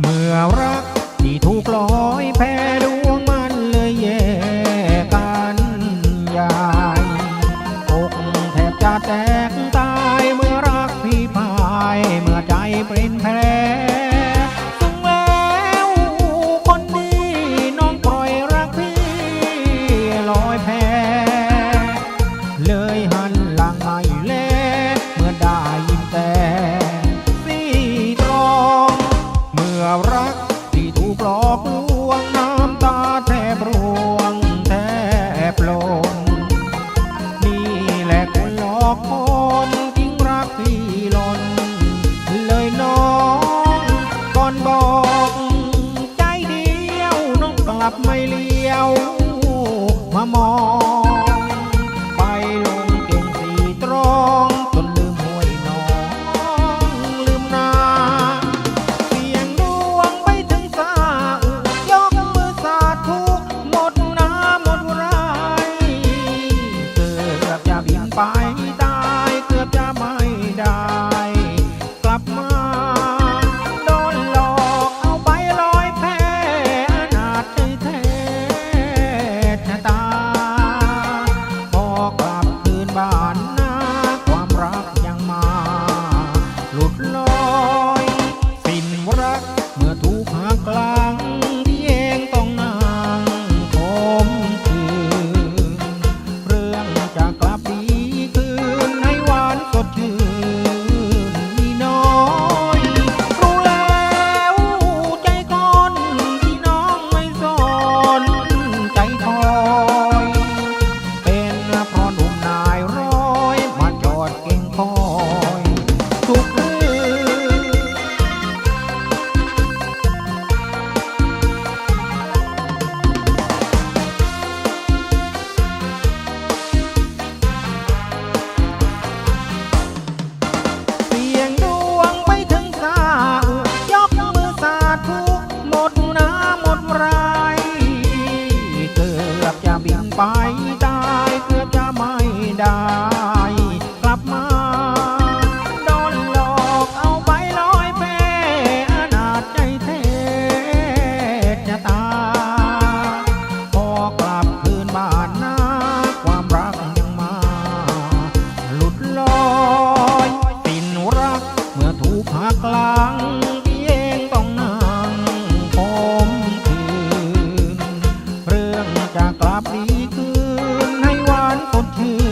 เมื่อรักที่ถูกลอยแพดวงมันเลยแยกกันยายอกแทบจะแตกตายเมื่อรักพี่พาย เมื่อใจเป็นแพล নামক ไปได้เกือบจะไม่ได้ กลับมาโดนหลอกเอาไปลอยเปอนาจใจเทชะตา พอกลับคืนบ้านนาความรักยังมา หลุดลอยตินรักเมื่อถูกหักหลังาบดีคืนให้หวานสดชื่น